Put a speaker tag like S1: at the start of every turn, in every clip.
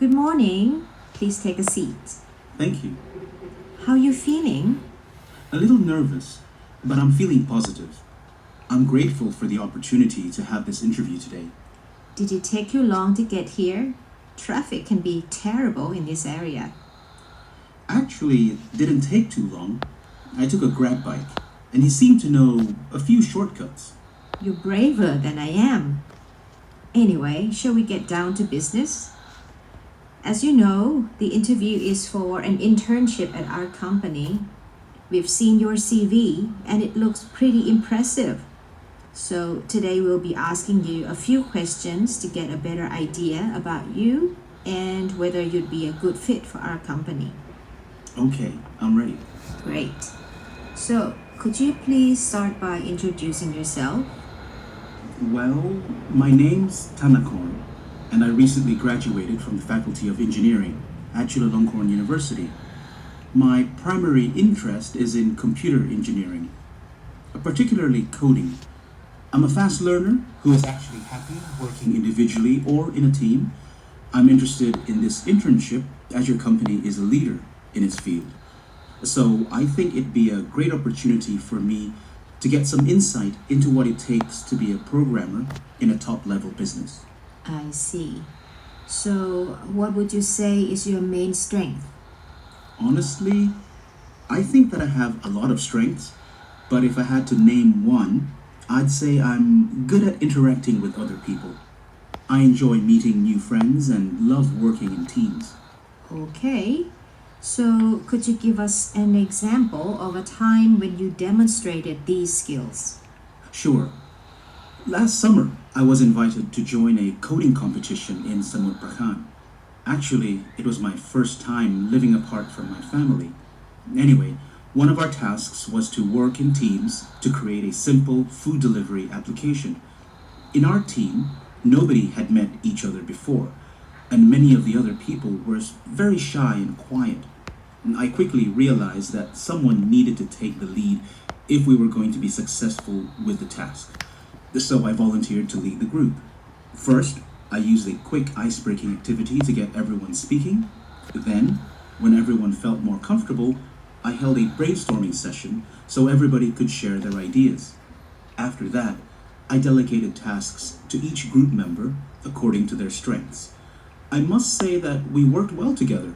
S1: Good morning. Please take a seat.
S2: Thank you.
S1: How are you feeling?
S2: A little nervous, but I'm feeling positive. I'm grateful for the opportunity to have this interview today.
S1: Did it take you long to get here? Traffic can be terrible in this area.
S2: Actually, it didn't take too long. I took a grab bike, and he seemed to know a few shortcuts.
S1: You're braver than I am. Anyway, shall we get down to business? As you know, the interview is for an internship at our company. We've seen your CV and it looks pretty impressive. So, today we'll be asking you a few questions to get a better idea about you and whether you'd be a good fit for our company.
S2: Okay, I'm ready.
S1: Great. So, could you please start by introducing yourself?
S2: Well, my name's Tanakorn, and I recently graduated from the Faculty of Engineering at Chulalongkorn University. My primary interest is in computer engineering, particularly coding. I'm a fast learner who is actually happy working individually or in a team. I'm interested in this internship as your company is a leader in its field. So I think it'd be a great opportunity for me to get some insight into what it takes to be a programmer in a top level business.
S1: I see. So, what would you say is your main strength?
S2: Honestly, I think that I have a lot of strengths, but if I had to name one, I'd say I'm good at interacting with other people. I enjoy meeting new friends and love working in teams.
S1: Okay. So, could you give us an example of a time when you demonstrated these skills?
S2: Sure. Last summer, I was invited to join a coding competition in Samut Prakan. Actually, it was my first time living apart from my family. Anyway, one of our tasks was to work in teams to create a simple food delivery application. In our team, nobody had met each other before, and many of the other people were very shy and quiet. I quickly realized that someone needed to take the lead if we were going to be successful with the task. So I volunteered to lead the group. First, I used a quick ice-breaking activity to get everyone speaking. Then, when everyone felt more comfortable, I held a brainstorming session so everybody could share their ideas. After that, I delegated tasks to each group member according to their strengths. I must say that we worked well together.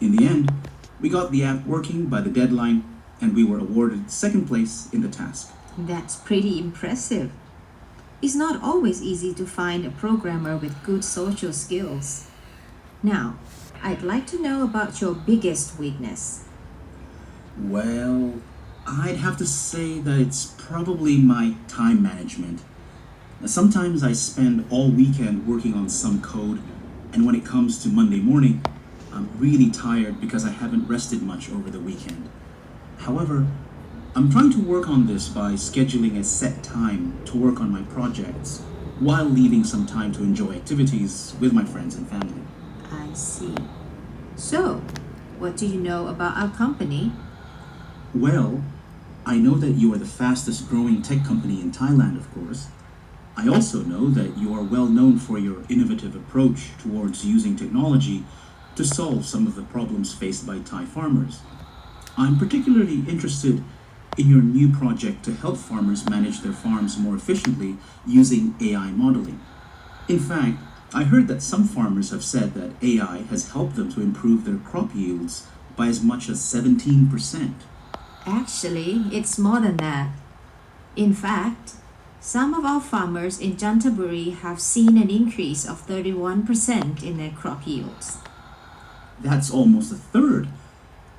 S2: In the end, we got the app working by the deadline and we were awarded second place in the task.
S1: That's pretty impressive. It's not always easy to find a programmer with good social skills. Now, I'd like to know about your biggest weakness.
S2: Well, I'd have to say that it's probably my time management. Sometimes I spend all weekend working on some code, and when it comes to Monday morning, I'm really tired because I haven't rested much over the weekend. However, I'm trying to work on this by scheduling a set time to work on my projects while leaving some time to enjoy activities with my friends and family.
S1: I see. So, what do you know about our company?
S2: Well, I know that you are the fastest growing tech company in Thailand, of course. I also know that you are well known for your innovative approach towards using technology to solve some of the problems faced by Thai farmers. I'm particularly interested in your new project to help farmers manage their farms more efficiently using AI modeling. In fact, I heard that some farmers have said that AI has helped them to improve their crop yields by as much as 17%.
S1: Actually, it's more than that. In fact, some of our farmers in Jantaburi have seen an increase of 31% in their crop yields.
S2: That's almost a third.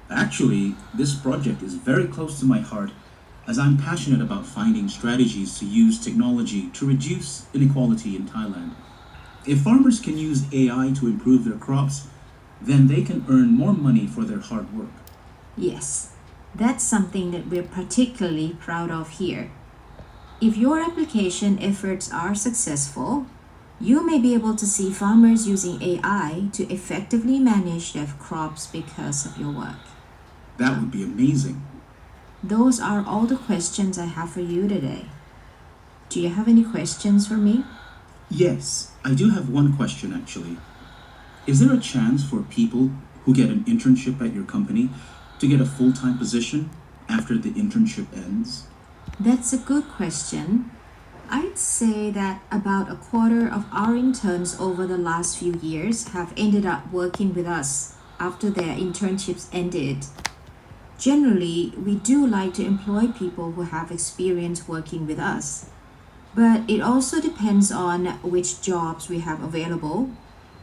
S2: Actually, this project is very close to my heart as I'm passionate about finding strategies to use technology to reduce inequality in Thailand. If farmers can use AI to improve their crops, then they can earn more money for their hard work.
S1: Yes, that's something that we're particularly proud of here. If your application efforts are successful, you may be able to see farmers using AI to effectively manage their crops because of your work.
S2: That would be amazing.
S1: Those are all the questions I have for you today. Do you have any questions for me?
S2: Yes, I do have one question actually. Is there a chance for people who get an internship at your company to get a full time position after the internship ends?
S1: That's a good question. I'd say that about a quarter of our interns over the last few years have ended up working with us after their internships ended. Generally, we do like to employ people who have experience working with us, but it also depends on which jobs we have available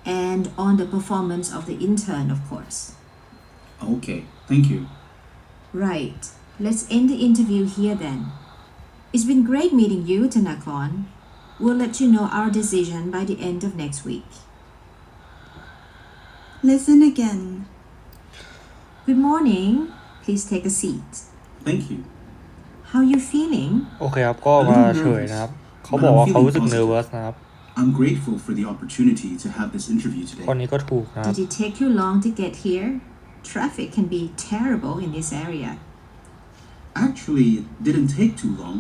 S1: and on the performance of the intern, of course.
S2: Okay, thank you.
S1: Right. Let's end the interview here then. It's been great meeting you, Tanakon. We'll let you know our decision by the end of next week.
S3: Listen again.
S1: Good morning. Please take a seat.
S2: Thank you.
S1: How you feeling?
S4: โอเคครับ ก็มาเฉลยนะครับ เขาบอกว่าเขารู้สึก nervous นะครับ
S2: I'm grateful for the opportunity to have this interview
S4: ข้อ
S2: today.
S4: นี้ก็ถูกนะครับ
S1: Did it take you long to get here? Traffic can be terrible in this area.
S2: Actually, it didn't take too long.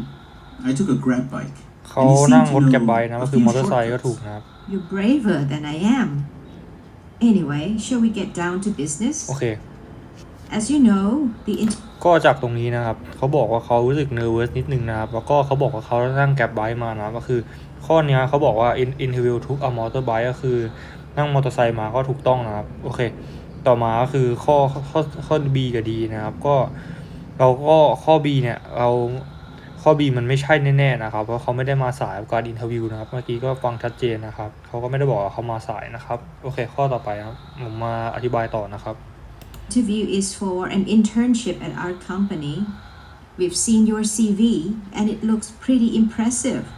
S2: I took a grab bike.
S4: เขา
S2: and he
S4: นั่ง
S2: seemed
S4: ร
S2: to
S4: ถแกร็บ
S2: know
S4: ไบค์นะ
S2: a
S4: ก็คือ
S2: few
S4: มอเตอร์ไซค์ก็
S2: shortcuts.
S4: ถูกนะครับ
S1: You're braver than I am. Anyway, shall we get down to business?
S4: โอเค
S1: As you know, the
S4: ก็จากตรงนี้นะครับ เขาบอกว่าเขารู้สึก nervous นิดนึงนะครับ แล้วก็เขาบอกว่าเขานั่งแกร็บไบค์มานะก็คือ ข้อนี้เขาบอกว่า in interview took a motorbike ก็คือนั่งมอเตอร์ไซค์มาก็ถูกต้องนะครับ โอเค ต่อมาก็คือข้อข้อข้อ B กับ D นะครับ ก็เราก็ข้อ B เนี่ยเราข้อ B มันไม่ใช่แน่ๆนะครับ เพราะเขาไม่ได้มาสายการอินเทอร์วิวนะครับ เมื่อกี้ก็ฟังชัดเจนนะครับ เขาก็ไม่ได้บอกว่าเขามาสายนะครับ โอเค ข้อต่อไปครับ ผมมาอธิบายต่อนะครับ
S1: interview is for an internship at our company. We've seen your CV and it looks pretty impressive.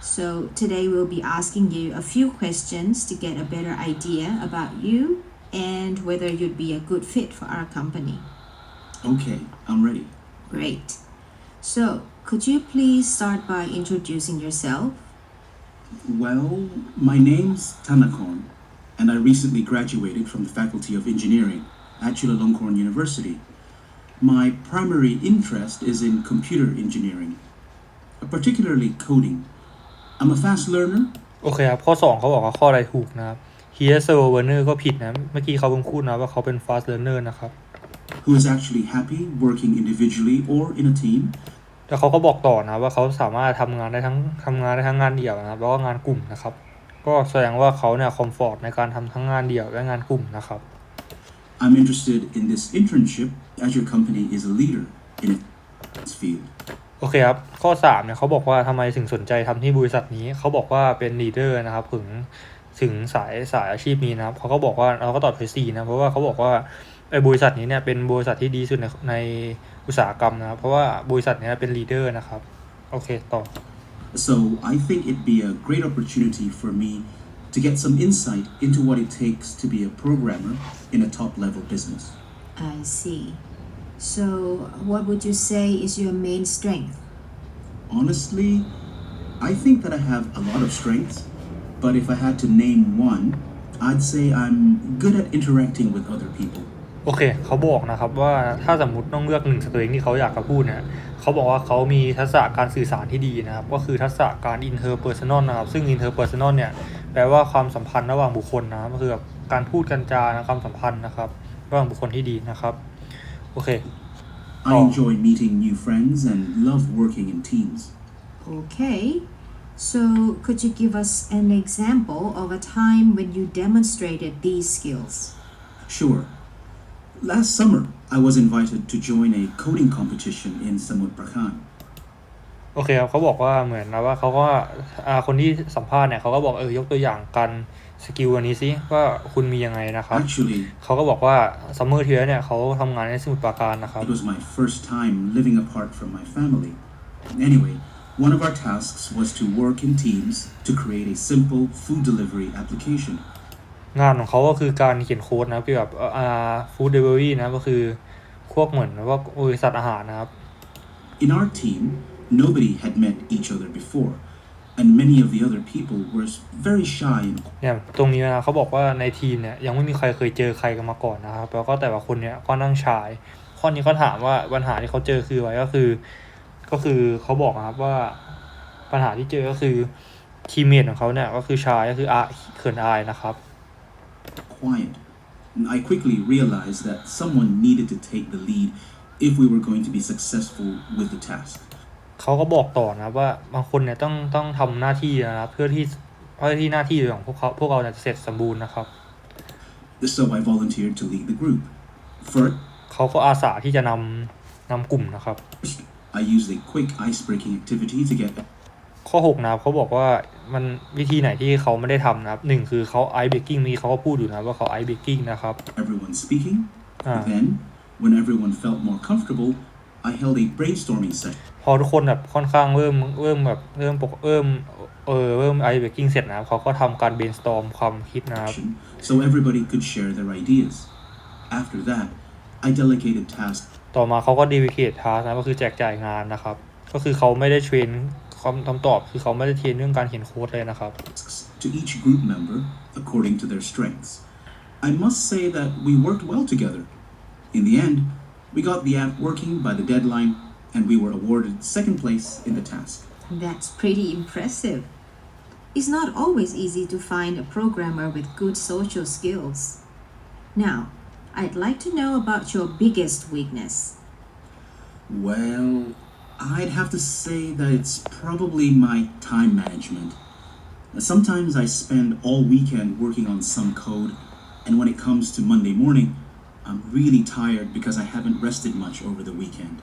S1: So today we'll be asking you a few questions to get a better idea about you and whether you'd be a good fit for our company.
S2: Okay, I'm ready.
S1: Great. So, could you please start by introducing yourself?
S2: Well, my name's Tanakon, and I recently graduated from the Faculty of Engineering at Chulalongkorn University. My primary interest is in computer engineering, uh, particularly coding. I'm a fast learner
S4: โอเคครับ ข้อ 2 เขาบอกว่าข้ออะไรถูกนะครับ here s e r v e r n e r ก็ผิดนะ เมื่อกี้เขาเพิ่งพูดนะว่าเขาเป็น fast learner นะครับ
S2: who is actually happy working individually or in a team.
S4: แต่เขาก็บอกต่อนะว่าเขาสามารถทำงานได้ทั้งทำงานได้ทั้งงานเดี่ยวนะครับแล้วก็งานกลุ่มนะครับ ก็แสดงว่าเขาเนี่ยคอมฟอร์ตในการทำทั้งงานเดี่ยวและงานกลุ่มนะครับ
S2: I'm interested in this internship as your company is a leader in its field.
S4: โอเคครับ ข้อ3เนี่ยเขาบอกว่าทำไมถึงสนใจทำที่บริษัทนี้ เขาบอกว่าเป็นลีดเดอร์นะครับถึงถึงสายสายอาชีพนี้นะครับเขาก็บอกว่าเราก็ตอบไปสี่นะเพราะว่าเขาบอกว่าไอ้บริษัทนี้เนี่ยเป็นบริษัทที่ดีที่สุดในในอุตสาหกรรมนะครับเพราะว่าบริษัทเนี้เป็นลีดเดอร์นะครับ โอเคต่อ
S2: So I think it'd be a great opportunity for me to get some insight into what it takes to be a programmer in a top level business.
S1: I see. So, what would you say is your main strength?
S2: Honestly, I think that I have a lot of strengths, but if I had to name one, I'd say I'm good at interacting with other people.
S4: โอเค เขาบอกนะครับว่าถ้าสมมติต้องเลือกหนึ่งสตริงที่เขาอยากจะพูดเนี่ยเขาบอกว่าเขามีทักษะการสื่อสารที่ดีนะครับ ก็คือทักษะการ interpersonal นะครับ ซึ่ง interpersonal เนี่ย แปลว่าความสัมพันธ์ระหว่างบุคคลนะครับก็คือแบบการพูดกันจานะความสัมพันธ์นะครับ ระหว่างบุคคลที่ดีนะครับ โอเค
S2: I
S4: Oh.
S2: enjoy meeting new friends and love working in teams.
S1: Okay. So, could you give us an example of a time when you demonstrated these skills?
S2: Sure. Last summer, I was invited to join a coding competition in Samut Prakan.
S4: โอเคครับเขาบอกว่าเหมือนนะว่าเขาก็อ่าคนที่สัมภาษณ์เนี่ยเขาก็บอกเออยกตัวอย่างการสกิลอันนี้สิว่าคุณมียังไงนะครับ
S2: Actually,
S4: เขาก็บอกว่าซัมเมอร์ที่แล้วเนี่ยเขาทำงานในสมุทรปราการนะครับ
S2: it was my first time living apart from my family. Anyway, one of our tasks was to work in teams to create a simple food delivery application.
S4: งานของเขาก็คือการเขียนโค้ดนะเกี่ยวกับอ่าฟู้ดเดลิเวอรี่นะก็คือพวกเหมือนว่าบริษัทอาหารนะครับ
S2: In our team, nobody had met each other before, and many of the other people were very shy and
S4: เนี่ยตรงนี้นะเขาบอกว่าในทีมเนี่ยยังไม่มีใครเคยเจอใครกันมาก่อนนะครับแล้วก็แต่ละคนเนี่ยก็นั่งชาย ข้อนี้เขาถามว่าปัญหาที่เขาเจอคืออะไรก็คือ ก็คือเขาบอกนะครับว่าปัญหาที่เจอก็คือทีมเมทของเขาเนี่ยก็คือชายก็คืออาเขินอายนะครับ
S2: quiet. I quickly realized that someone needed to take the lead if we were going to be successful with the task.
S4: เขาก็บอกต่อนะว่าบางคนเนี่ยต้องต้องทำหน้าที่นะครับเพื่อที่เพื่อที่หน้าที่ของพวกเขาพวกเราเนี่ยจะเสร็จสมบูรณ์นะครับ
S2: So I volunteered to lead the group. First,
S4: เขาก็อาสาที่จะนำนำกลุ่มนะครับ
S2: I used a quick ice-breaking activity to get
S4: ข้อ6นะครับเขาบอกว่ามันวิธีไหนที่เขาไม่ได้ทำนะครับหนึ่งคือเขาไอซ์เบรกกิ้งมีเขาก็พูดอยู่นะว่าเขาไอซ์เบรกกิ้งนะครับ
S2: everyone speaking.
S4: Ah.
S2: Then, when everyone felt more comfortable, I held a brainstorming session.
S4: พอทุกคนแบบค่อนข้างเริ่มเริ่มแบบเริ่มปกเริ่มเออเริ่มไอซ์เบรกกิ้งเสร็จนะครับเขาก็ทำการเบนสตอมความคิดนะครับ
S2: so everybody could share their ideas. After that, I delegated tasks
S4: ต่อมาเขาก็ดีวิเคททาสนะก็คือแจกจ่ายงานนะครับ ก็คือเขาไม่ได้เทรนคำคำตอบคือเขาไม่ได้เทรนเรื่องการเขียนโค้ดเลยนะครับ
S2: to each group member according to their strengths. I must say that we worked well together. In the end, we got the app working by the deadline and we were awarded second place in the task.
S1: That's pretty impressive. It's not always easy to find a programmer with good social skills. Now, I'd like to know about your biggest weakness.
S2: Well, I'd have to say that it's probably my time management. Sometimes I spend all weekend working on some code, and when it comes to Monday morning, I'm really tired because I haven't rested much over the weekend.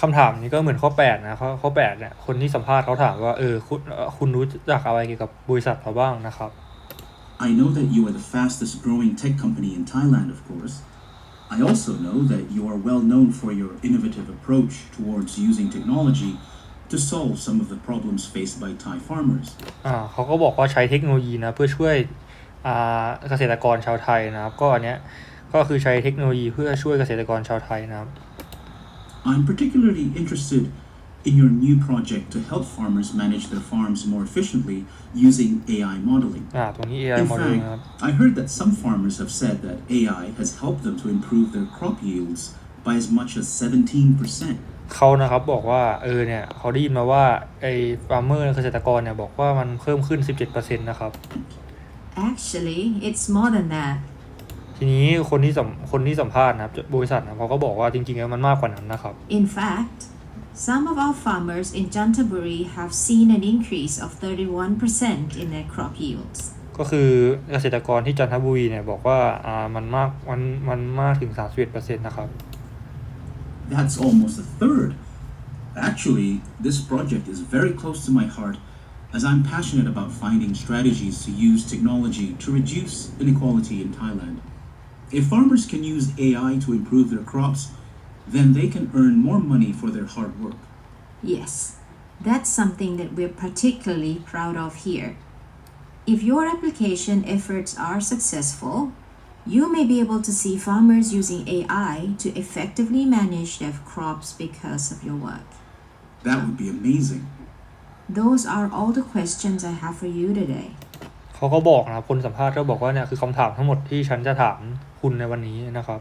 S4: คำถามนี้ก็เหมือนข้อ8นะข้อข้อ8เนี่ยคนที่สัมภาษณ์เขาถามว่าเออคุณเอ่อคุณรู้จักอะไรเกี่ยวกับบริษัทเราบ้างนะครับ
S2: I know that you are the fastest growing tech company in Thailand, of course. I also know that you are well known for your innovative approach towards using technology to solve some of the problems faced by Thai farmers.
S4: อ่าเขาก็บอกว่าใช้เทคโนโลยีนะเพื่อช่วยอ่าเกษตรกรชาวไทยนะครับ ก็อันเนี้ยก็คือใช้เทคโนโลยีเพื่อช่วยเกษตรกรชาวไทยนะครับ
S2: I'm particularly interested in your new project to help farmers manage their farms more efficiently using AI modeling.
S4: อ่าตรงนี้ AI
S2: In
S4: modeling นะครับ
S2: fact, I heard that some farmers have said that AI has helped them to improve their crop yields by as much as 17%.
S4: เขานะครับบอกว่าเออเนี่ยเขาได้ยินมาว่าไอ้ฟาร์มเมอร์เกษตรกรเนี่ยบอกว่ามันเพิ่มขึ้น 17%นะครับ
S1: Actually, it's more than that.
S4: ทีนี้คนที่สัมคนที่สัมภาษณ์นะครับบริษัทนะเขาก็บอกว่าจริงๆแล้วมันมากกว่านั้นนะครับ
S1: In fact, some of our farmers in Jantaburi have seen an increase of 31% in their crop yields.
S4: ก็คือเกษตรกรที่จันทบุรีเนี่ยบอกว่าอ่ามันมากมันมันมากถึง 31%นะครับ
S2: That's almost a third. Actually, this project is very close to my heart as I'm passionate about finding strategies to use technology to reduce inequality in Thailand. If farmers can use AI to improve their crops, then they can earn more money for their hard work.
S1: Yes, that's something that we're particularly proud of here. If your application efforts are successful, you may be able to see farmers using AI to effectively manage their crops because of your work.
S2: That would be amazing.
S1: Those are all the questions I have for you today.
S4: เขาก็บอกนะครับคนสัมภาษณ์ก็บอกว่าเนี่ยคือคำถามทั้งหมดที่ฉันจะถามคุณในวันนี้นะครับ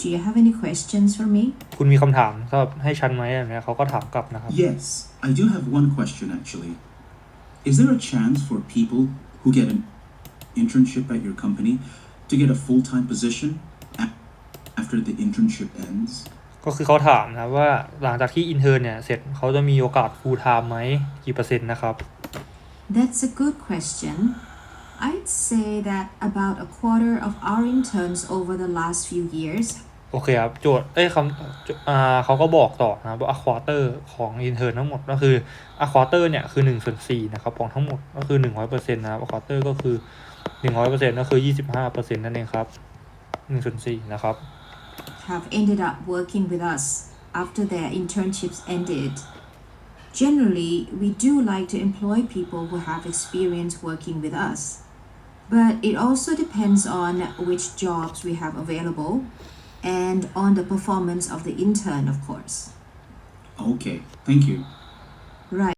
S1: Do you have any questions for me?
S4: คุณมีคำถามสำหรับให้ฉันไหมแบบเนี้ยเขาก็ถามกลับนะครับ
S2: Yes, I do have one question actually. Is there a chance for people who get an internship at your company to get a full time position a- after the internship ends?
S4: ก็คือเขาถามนะว่าหลังจากที่อินเทอร์เนี่ยเสร็จเขาจะมีโอกาส full time ไหมกี่เปอร์เซ็นต์นะครับ
S1: That's a good question. I'd say that about a quarter of our interns over the last few years
S4: โอเคครับ โจทย์ เอ้ยคำอ่าเขาก็บอกต่อนะว่า a quarter ของอินเทอร์ทั้งหมดก็คือ a quarter เนี่ย คือ1ส่วน4นะครับของทั้งหมดก็คือ 100%นะครับ a quarter ก็คือ 100%ก็คือ 25%นั่นเองครับ1ส่วน4นะครับ
S1: have ended up working with us after their internships ended. Generally, we do like to employ people who have experience working with us. But it also depends on which jobs we have available. and on the performance of the intern, of course.
S2: Okay, thank you.
S1: Right.